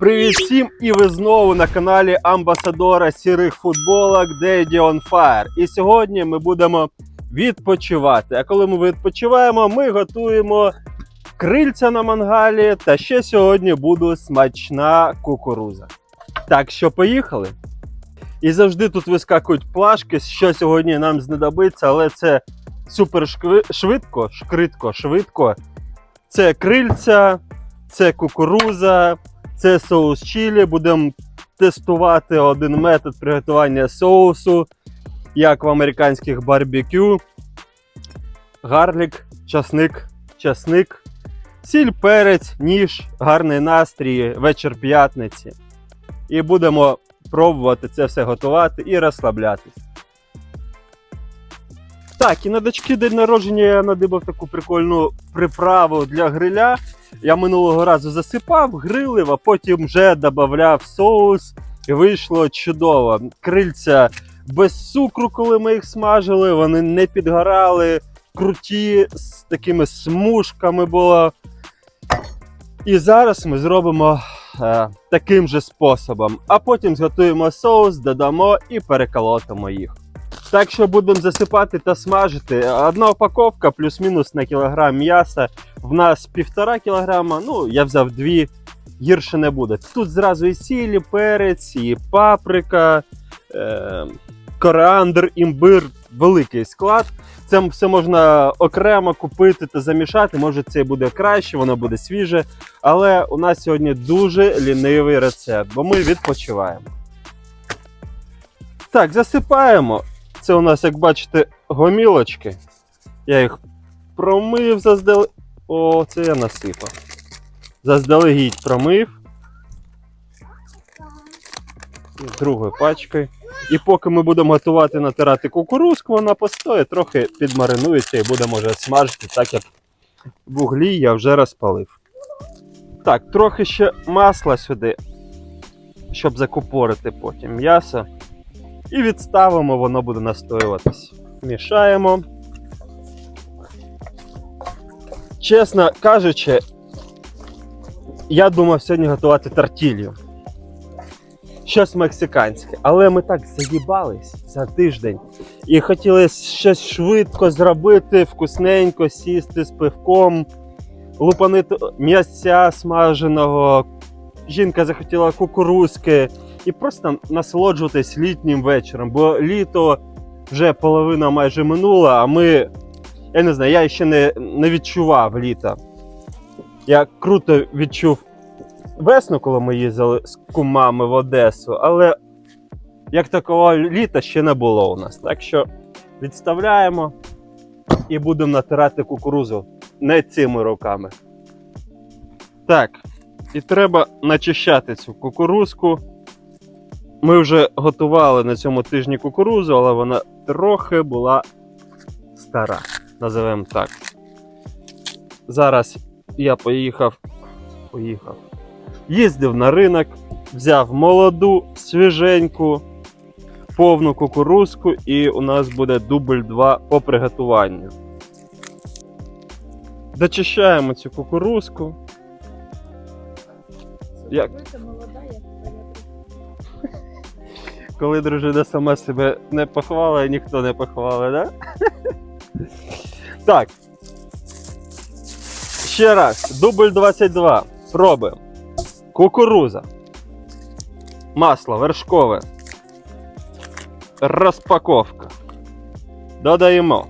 Привіт всім! І ви знову на каналі амбасадора сірих футболок Daddy on Fire. І сьогодні ми будемо відпочивати. А коли ми відпочиваємо, ми готуємо крильця на мангалі. Та ще сьогодні буде смачна кукуруза. Так що поїхали. І завжди тут вискакують плашки, що сьогодні нам знадобиться, але це супер швидко, шкритко, швидко. Це крильця, це кукуруза, це соус чилі. Будемо тестувати один метод приготування соусу, як в американських барбекю. Гарлік, часник, часник, сіль, перець, ніж, гарний настрій, вечір п'ятниці. І будемо пробувати це все готувати і розслаблятись. Так, і на дочки день народження я надибав таку прикольну приправу для гриля. Я минулого разу засипав, грилив, а потім вже додавав соус, і вийшло чудово. Крильця без цукру, коли ми їх смажили, вони не підгорали, круті, з такими смужками було. І зараз ми зробимо е, таким же способом. А потім зготуємо соус, додамо і переколотимо їх. Так що будемо засипати та смажити. Одна упаковка плюс-мінус на кілограм м'яса. В нас півтора кілограма, ну я взяв дві, гірше не буде. Тут зразу і сіль, і перець, і паприка, е- коріандр, імбир, великий склад. Це все можна окремо купити та замішати. Може, це буде краще, воно буде свіже. Але у нас сьогодні дуже лінивий рецепт, бо ми відпочиваємо. Так, засипаємо. Це у нас, як бачите, гомілочки. Я їх промив заздалегідь. О, це я насипав. Заздалегідь промив. Другою пачкою. І поки ми будемо готувати натирати кукурузку, вона постоє, трохи підмаринується і будемо вже смажити, так як вуглі я вже розпалив. Так, трохи ще масла сюди, щоб закупорити потім м'ясо. І відставимо, воно буде настоюватись. Мішаємо. Чесно кажучи, я думав сьогодні готувати тортілью. Щось мексиканське. Але ми так заїбались за тиждень. І хотіли щось швидко зробити, вкусненько сісти з пивком, лупанити м'ясця смаженого. Жінка захотіла кукурузки і просто насолоджуватись літнім вечором, бо літо вже половина майже минула, а ми. Я не знаю, я ще не, не відчував літа. Я круто відчув весну, коли ми їздили з кумами в Одесу, але як такого літа ще не було у нас. Так що відставляємо і будемо натирати кукурузу не цими руками. Так, і треба начищати цю кукурузку. Ми вже готували на цьому тижні кукурузу, але вона трохи була стара, називаємо так. Зараз я поїхав. Поїхав. Їздив на ринок, взяв молоду, свіженьку, повну кукурузку, і у нас буде дубль 2 по приготуванню. Дочищаємо цю кукурузку. Як? Молода, як твоя Коли дружина сама себе не похвалила, ніхто не похвалить, да? Так. Ще раз. Дубль 22. Пробуємо. Кукуруза. Масло вершкове. Розпаковка. Додаємо.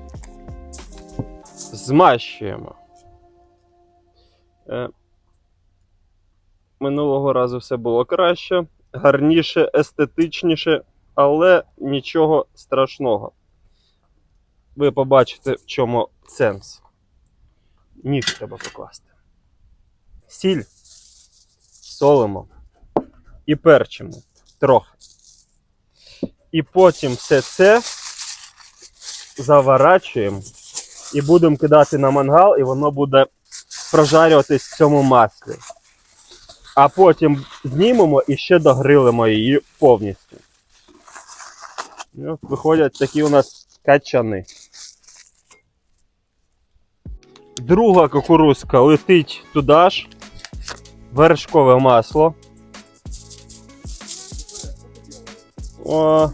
Змащуємо. Е, Минулого разу все було краще гарніше, естетичніше, але нічого страшного. Ви побачите, в чому сенс. Ніж треба покласти. Сіль солимо і перчимо трохи. І потім все це заворачуємо і будемо кидати на мангал, і воно буде прожарюватись в цьому маслі а потім знімемо і ще догрилимо її повністю. Ну, виходять такі у нас качани. Друга кукурузка летить туди ж, вершкове масло. О,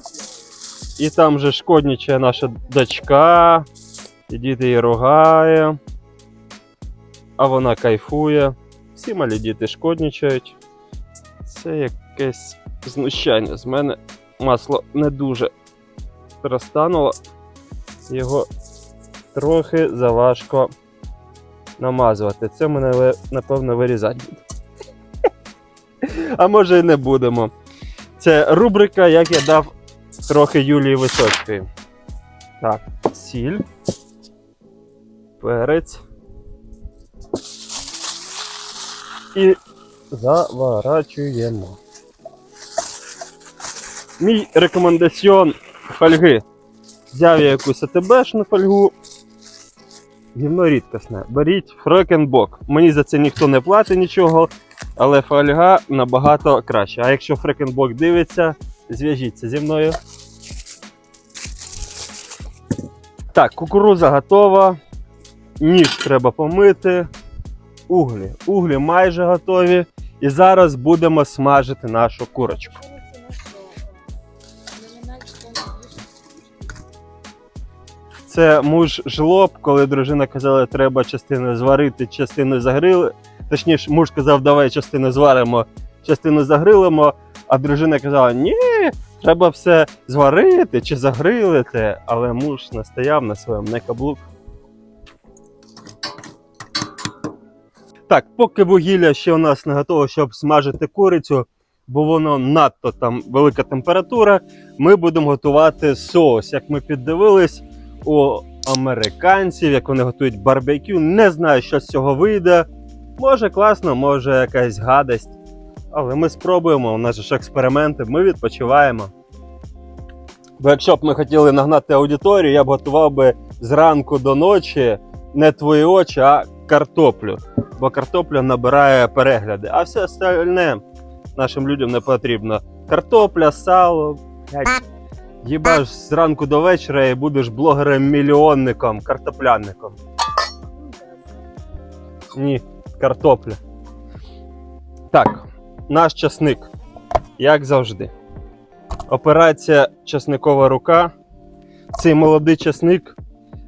І там же шкоднічає наша дочка, і діти її ругає, а вона кайфує. Всі малі діти шкоднічають. Це якесь знущання. З мене масло не дуже розтануло. Його трохи заважко намазувати. Це мене напевно вирізати буде. А може і не будемо. Це рубрика, як я дав трохи Юлії Висоцької. Так, сіль. Перець. І заворачуємо. Мій рекомендаціон фольги. Взяв я якусь АТБшну фольгу. Гівно рідкісне. Беріть фрекенбок. Мені за це ніхто не платить нічого, але фольга набагато краще. А якщо фрекенбок дивиться, зв'яжіться зі мною. Так, кукуруза готова. Ніж треба помити. Углі. Углі майже готові. І зараз будемо смажити нашу курочку. Це муж жлоб, коли дружина казала, треба частину зварити, частину загрили. Точніше, муж казав, давай частину зваримо, частину загрилимо, а дружина казала, ні, треба все зварити чи загрилити. Але муж настояв на своєму не каблук. Так, поки вугілля ще у нас не готове, щоб смажити курицю, бо воно надто там велика температура, ми будемо готувати соус. Як ми піддивились у американців, як вони готують барбекю, не знаю, що з цього вийде. Може класно, може якась гадость. Але ми спробуємо, у нас же ж експерименти, ми відпочиваємо. Бо якщо б ми хотіли нагнати аудиторію, я б готував би зранку до ночі не твої очі, а картоплю. Бо картопля набирає перегляди, а все остальне нашим людям не потрібно. Картопля, сало. Їбаш зранку до вечора і будеш блогером-мільйонником, картоплянником. Ні, картопля. Так, наш часник. Як завжди. Операція Часникова рука. Цей молодий часник.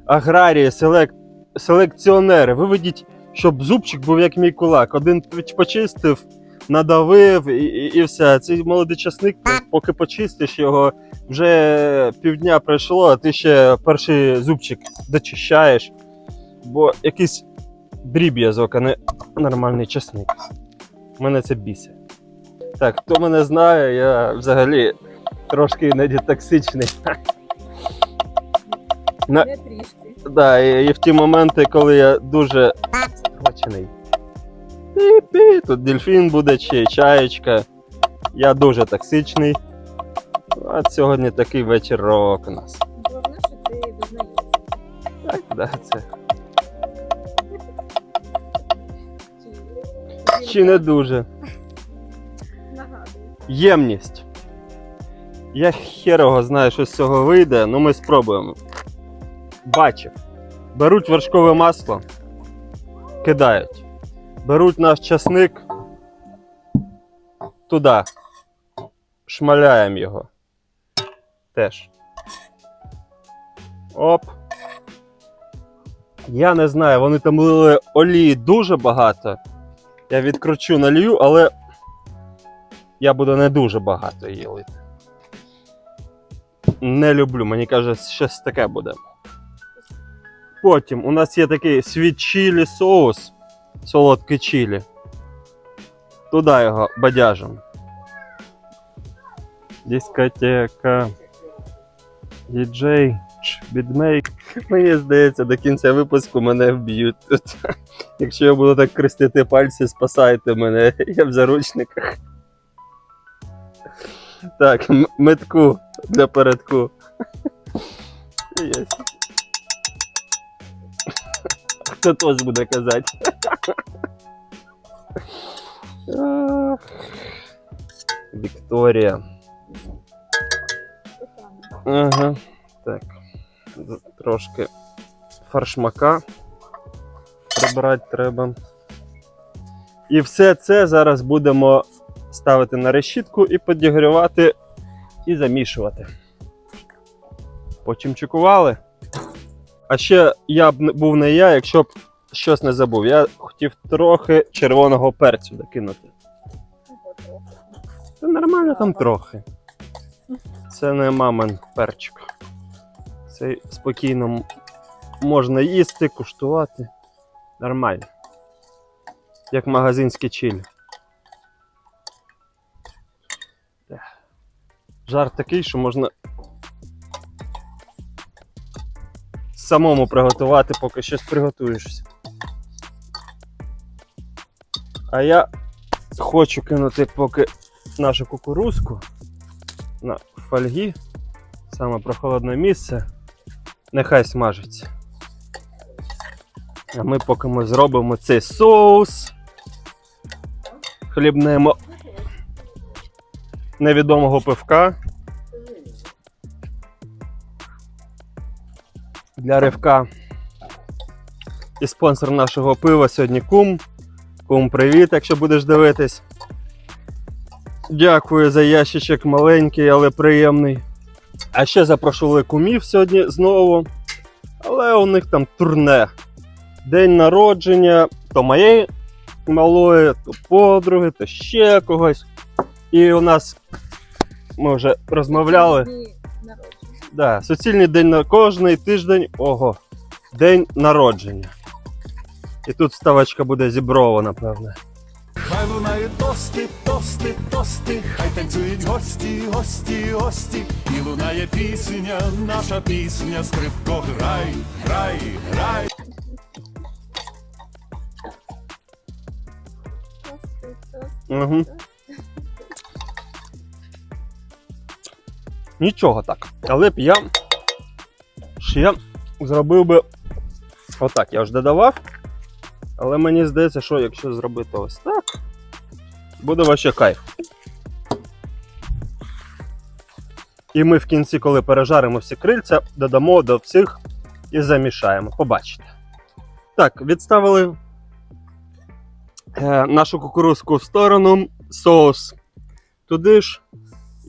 Аграрії, селек... селекціонери. Виведіть, щоб зубчик був як мій кулак. Один почистив, надавив і, і, і все. Цей молодий часник, поки почистиш його, вже півдня пройшло, а ти ще перший зубчик дочищаєш. Бо якийсь дріб'язок, а не нормальний часник. Мене це бісить. Так, хто мене знає, я взагалі трошки іноді токсичний. На- Не трішки. Да, і, і в ті моменти, коли я дуже строчений. Пі-пі, тут дельфін буде чи чаєчка. Я дуже токсичний. А сьогодні такий вечірок у нас. Головне, що ти визнаєшся. Так, да, це. Чи, Чи не дуже. Нагадую. Ємність. Я херого знаю, що з цього вийде, ну ми спробуємо. Бачив. Беруть вершкове масло, кидають. Беруть наш часник туди. Шмаляємо його. Теж. Оп. Я не знаю, вони там лили олії дуже багато. Я відкручу налью, але я буду не дуже багато її лити. Не люблю, мені каже, щось таке буде. Потім у нас є такий світ чилі соус, солодкий чилі. Туди його бадяжимо. Дискотека. Діджей, бідмейк. Мені здається, до кінця випуску мене вб'ють тут. Якщо я буду так крестити пальці, спасайте мене, я в заручниках. Так, метку для передку. Є. Хто теж буде казати? Вікторія. Ага. Так. Трошки фаршмака прибрати треба. І все це зараз будемо ставити на решітку і підігрівати і замішувати. Почимчикували. А ще я б був не я, якщо б щось не забув. Я хотів трохи червоного перцю докинути. Це нормально там трохи. Це не мамин перчик. Це спокійно можна їсти, куштувати. Нормально. Як магазинський чиль. Жар такий, що можна самому приготувати, поки щось приготуєшся. А я хочу кинути поки нашу кукурузку на фольги, саме прохолодне місце. Нехай смажиться. А ми поки ми зробимо цей соус. Хлібнемо невідомого пивка. Для ривка. І спонсор нашого пива сьогодні кум. Кум, привіт, якщо будеш дивитись. Дякую за ящичок маленький, але приємний. А ще запрошували кумів сьогодні знову. Але у них там турне. День народження то моєї малої, то подруги, то ще когось. І у нас ми вже розмовляли. Да, суцільний день на кожний тиждень. Ого. День народження. І тут вставочка буде зіброва, напевне. Хай лунають тости, тости, тости, хай танцюють гості, гості, гості, і лунає пісня, наша пісня, скрипко, грай, грай, грай. Тости, тости, Угу. Нічого так. Але б я ще зробив би отак. Я ж додавав. Але мені здається, що якщо зробити ось так, буде вообще кайф. І ми в кінці, коли пережаримо всі крильця, додамо до всіх і замішаємо. Побачите. Так, відставили е, нашу кукурузку в сторону, соус туди ж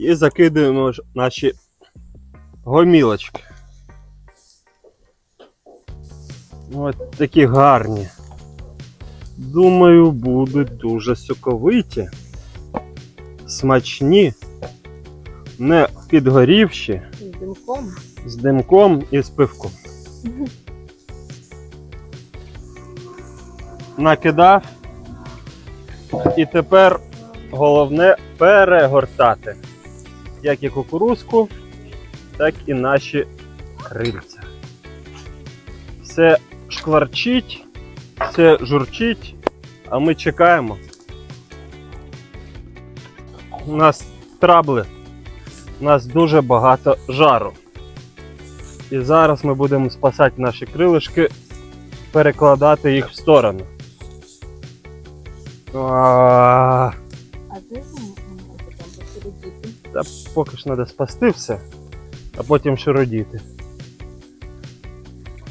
і закидуємо наші гомілочки. Ось такі гарні. Думаю, будуть дуже соковиті, смачні, не підгорівші, З димком. з димком і з пивком. Накидав. І тепер головне перегортати. Як і кукурузку, так і наші крильця. Все шкварчить, все журчить, а ми чекаємо. У нас трабли, у нас дуже багато жару. І зараз ми будемо спасати наші крилишки, перекладати їх в сторону. А, А де Та поки ж треба спасти все, а потім широдіти.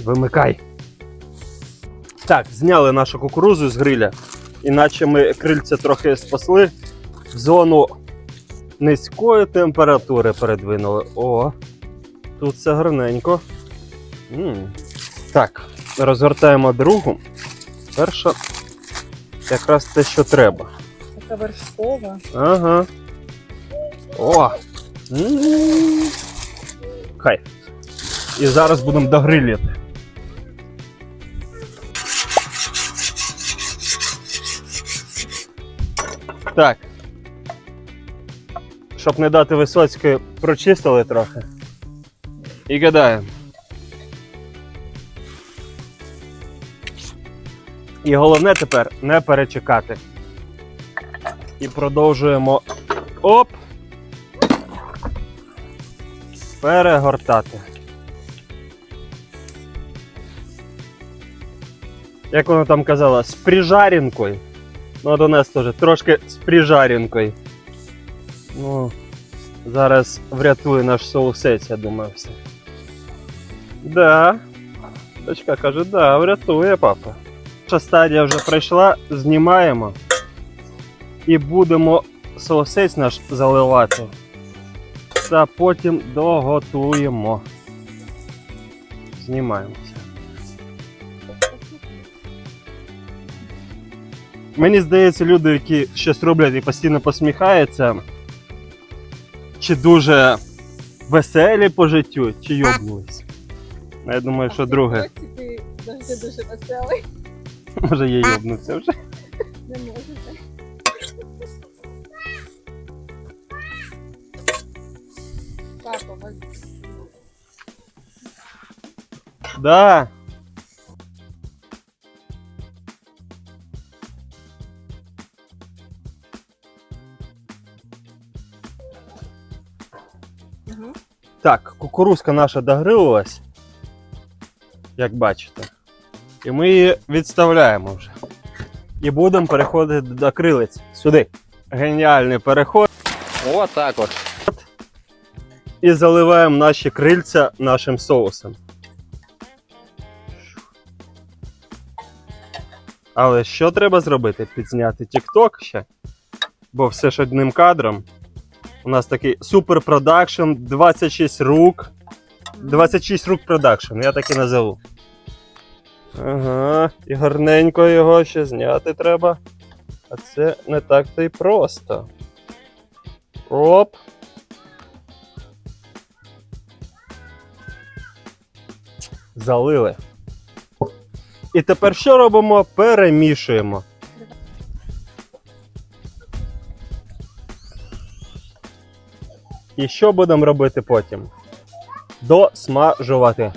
Вимикай. Так, зняли нашу кукурузу з гриля, іначе ми крильця трохи спасли. В зону низької температури передвинули. О, тут все гарненько. м Так, розгортаємо другу. Перша якраз те, що треба. Така вершкова. Ага. О! Кайф. І зараз будемо догриліти. Так. Щоб не дати Висоцької, прочистили трохи. І кидаємо. І головне тепер не перечекати. І продовжуємо оп. Перегортати. Як вона там казала, з прижарінкою. Ну, от у нас теж трошки з прижарінкою. Ну, зараз врятує наш соусець, я думаю, все. Да. Дочка каже, да, врятує папа. Наша стадія вже пройшла, знімаємо і будемо соусець наш заливати. Та потім доготуємо. Знімаємося. Мені здається, люди, які щось роблять і постійно посміхаються, чи дуже веселі по життю, чи йобнулись. Ну, Я думаю, що друге. Ти завжди дуже веселий. Може, я йобнувся вже. Не можете. Папа, вас Да. Угу. Так, кукурузка наша догрилась, як бачите. І ми її відставляємо вже. І будемо переходити до крилиць. Сюди. Геніальний переход. Отак от. І заливаємо наші крильця нашим соусом. Але що треба зробити? Підзняти TikTok ще. Бо все ж одним кадром. У нас такий супер продакшн, 26 рук. 26 рук продакшн, я так і назову. Ага, і гарненько його ще зняти треба. А це не так-то й просто. Оп. Залили. І тепер що робимо? Перемішуємо. І що будемо робити потім? Досмажувати.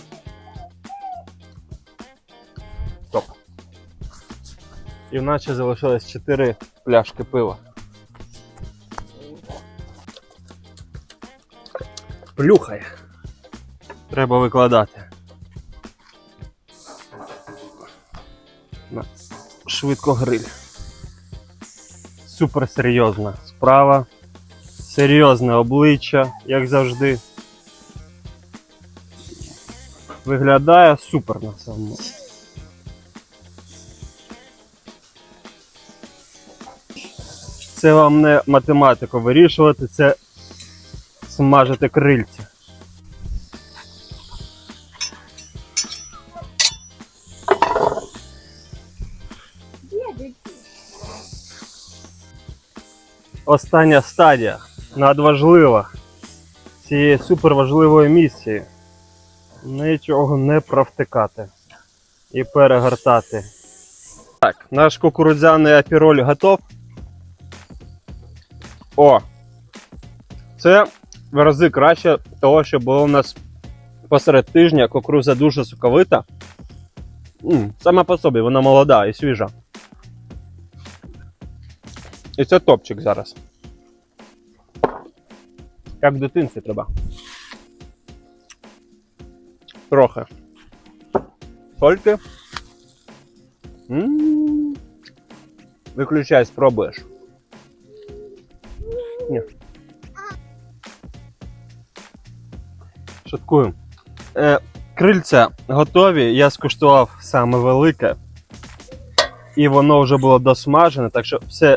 Топ. І в нас ще залишилось 4 пляшки пива. Плюхає. Треба викладати. Швидко гриль. Супер серйозна справа. Серйозне обличчя, як завжди. Виглядає супер на самому. Це вам не математику вирішувати, це смажити крильця. Остання стадія надважлива цієї суперважливої місії. Нічого не провтикати і перегортати. Так, наш кукурудзяний апіроль готов. О! Це в рази краще того, що було у нас посеред тижня. Кукурудза дуже соковита. Сама по собі, вона молода і свіжа. І це топчик зараз. Як в дитинстві треба. Трохи. Сольки. Виключай, спробуєш. Ні. Шуткую. Е, крильця готові. Я скуштував саме велике. І воно вже було досмажене, так що все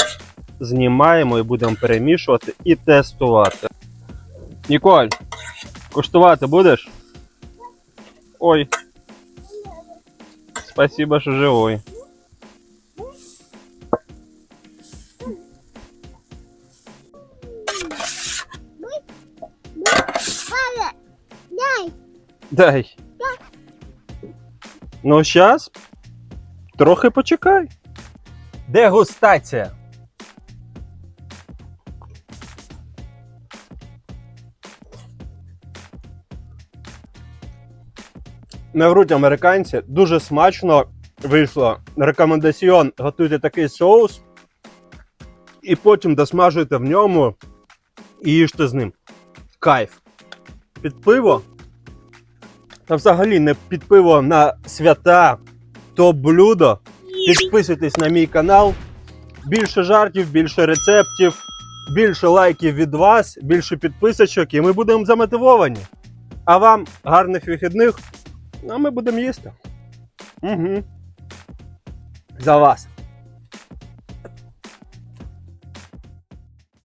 знімаємо і будемо перемішувати і тестувати. Ніколь, куштувати будеш? Ой. Спасибо, що живой. Дай. Ну, зараз. Трохи почекай. Дегустація. Не вруть американці, дуже смачно вийшло. Рекомендаціон готуйте такий соус. І потім досмажуйте в ньому і їжте з ним. Кайф. Під пиво. Та взагалі не під пиво на свята топ блюдо. Підписуйтесь на мій канал. Більше жартів, більше рецептів, більше лайків від вас, більше підписочок, і ми будемо замотивовані. А вам гарних вихідних, а ми будемо їсти. Угу. За вас.